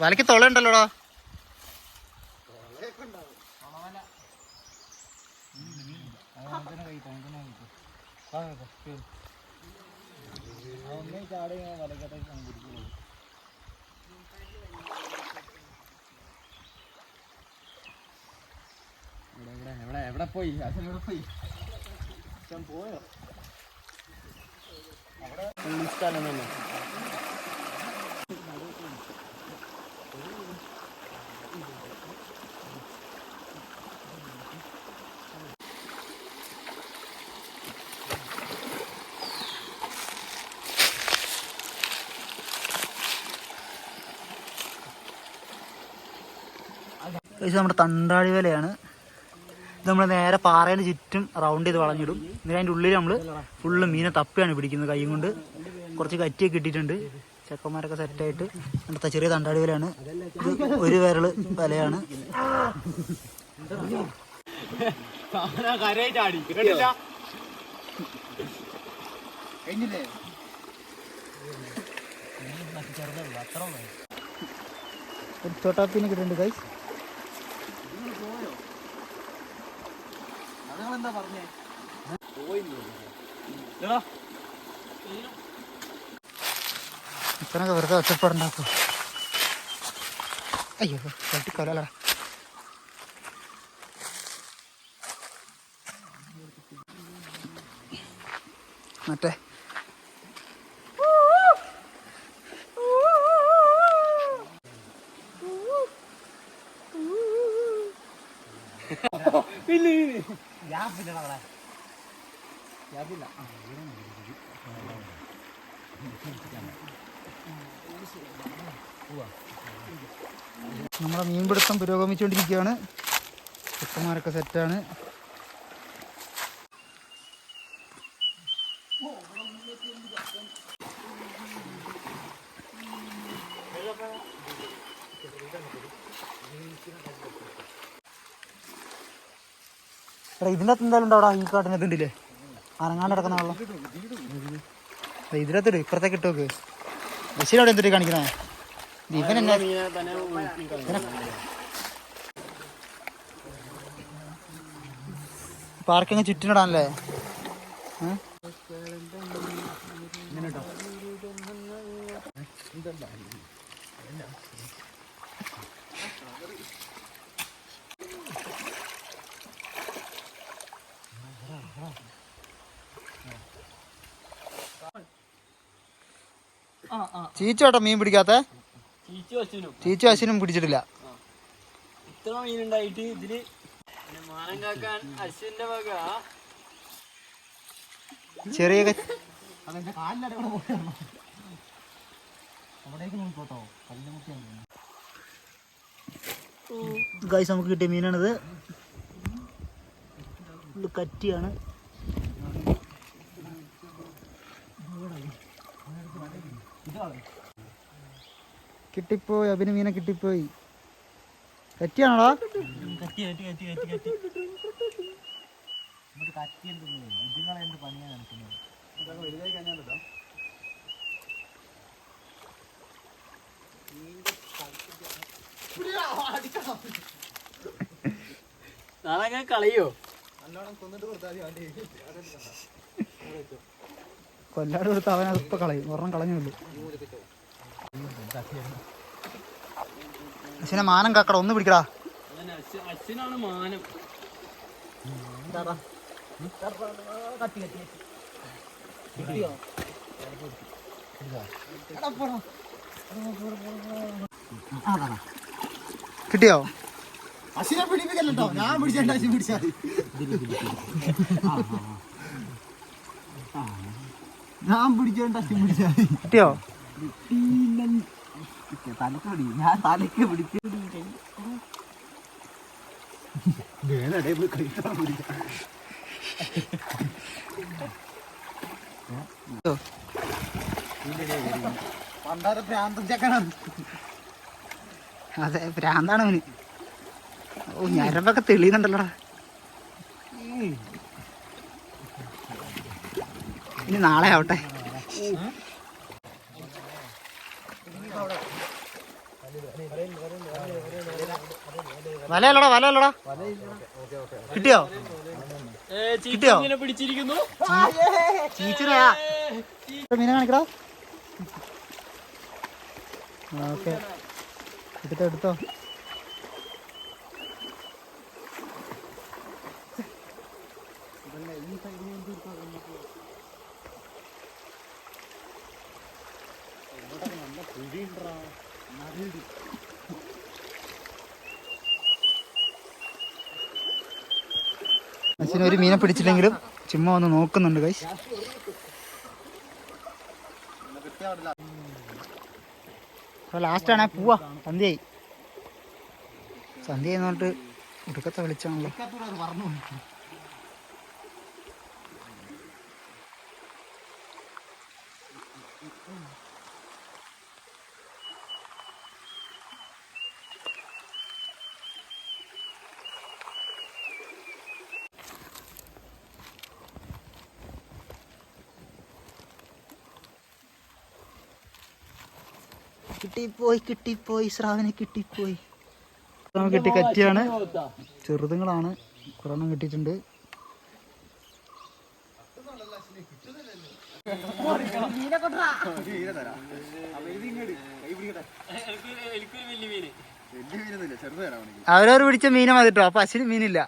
വലക്ക് തൊള ഉണ്ടല്ലോടാ പോയി. എവിടെ പോയി. പോയോ തന്നെ. ഇത് നമ്മുടെ തണ്ടാടി വലയാണ്. ഇത് നമ്മൾ നേരെ പാറേന്റെ ചുറ്റും റൗണ്ട് ചെയ്ത് വളഞ്ഞിടും. എന്നിട്ട് അതിന്റെ ഉള്ളിൽ നമ്മൾ ഫുള്ള് മീനെ തപ്പിയാണ് പിടിക്കുന്നത് കൈ കൊണ്ട്. കുറച്ച് കറ്റിയൊക്കെ ഇട്ടിട്ടുണ്ട്. ചെക്കന്മാരൊക്കെ സെറ്റായിട്ട് അടുത്ത ചെറിയ തണ്ടാടി വലയാണ്. ഇത് ഒരു വിരൽ വലയാണ്. ഒരു ചോട്ടാപ്പീനെ കിട്ടുന്നുണ്ട് കൈ എന്താ പറഞ്ഞേ? ഇത്രയൊക്കെ വെറുതെ ഒറ്റപ്പാടുണ്ടാക്കും? അയ്യോ തട്ടിക്കൊല്ലടാ മറ്റേ നമ്മുടെ മീൻപിടുത്തം പുരോഗമിച്ചുകൊണ്ടിരിക്കുകയാണ്. ചെക്കന്മാരൊക്കെ സെറ്റാണ് എടാ ഇതിന്റെ അകത്ത് എന്തായാലും ഉണ്ടാവടാ ഈ കാട്ടിന് ഇതുണ്ടല്ലേ അനങ്ങാണ്ട് കിടക്കുന്ന വെള്ളം. ദേ ഇതിനകത്തിട് ഇപ്പുറത്തേക്ക് ഇട്ട് നോക്ക്. അവിടെ എന്തിട്ട് കാണിക്കണേ? ഇവൻ എന്നെ പാർക്കിങ് ചുറ്റിനിടാനല്ലേ? ഏ? കേട്ടോ മീൻ പിടിക്കാത്ത? ചീച്ചു ചീച്ചു അശ്വിനും പിടിച്ചിട്ടില്ല. ഇത്ര മീനുണ്ടായിട്ട് ഇതിൽ മാനം കാക്കാൻ അശ്വിന്റെ വക. ചെറിയ ഗൈസ് നമുക്ക് കിട്ടിയ മീനാണിത്. ഇത് കറ്റിയാണ്. കിട്ടിപ്പോയി അഭിന് മീനെ കിട്ടിപ്പോയി കറ്റിയാണോടാ നാളെ കത്തി നല്ലോണം കൊന്നിട്ട് കത്തി കൊല്ലാട് കൊടുത്ത് അവൻ അതിപ്പോ കളയും. ഒരെണ്ണം കളഞ്ഞുള്ളൂ അശ്വിനെ മാനം കാക്കട ഒന്ന് പിടിക്കടാ. കിട്ടിയോ? അശ്വിനെ പിടിപ്പിക്കല്ലോ ഞാൻ പിടിച്ചേണ്ട അശ്വിൻ പിടിച്ചാൽ ഞാൻ പിടിച്ചേണ്ട അശ്വിൻ പിടിച്ചാൽ കിട്ടിയോ? തലക്ക് പിടി ഞാൻ തലക്ക് പിടിച്ച്. പണ്ടാര അതെ ഭ്രാന്താണ് അവന്. ഓ ഞരമ്പൊക്കെ തെളിയുന്നുണ്ടല്ലോടാ. ഇനി നാളെ ആവട്ടെ. വലയല്ലടാ വലയല്ലടാ. കിട്ടിയോ? കിട്ടിയോ? പിടിച്ചിരിക്കുന്നു ചീച്ചിരയാ മീനെ കാണിക്കടാ. ഓക്കെ. എടുത്തോ എടുത്തോ. അച്ഛന് ഒരു മീനെ പിടിച്ചില്ലെങ്കിലും ചുമ്മാ ഒന്ന് നോക്കുന്നുണ്ട് കൈ ലാസ്റ്റ് ആണേ പോവാ. സന്ധ്യയായി. സന്ധ്യ എന്ന് പറഞ്ഞിട്ട് ഒടുക്കത്തെ വിളിച്ചാണല്ലോ കിട്ടിപ്പോയി കിട്ടിപ്പോയി സ്രാവിനെ കിട്ടിപ്പോയി. കിട്ടി കറ്റിയാണ് ചെറുതുങ്ങളാണ്. കുറെണ്ണം കിട്ടിയിട്ടുണ്ട്. അവരവർ പിടിച്ച മീനെ മതിട്ടോ. അപ്പൊ അശ്വിന് മീനില്ല.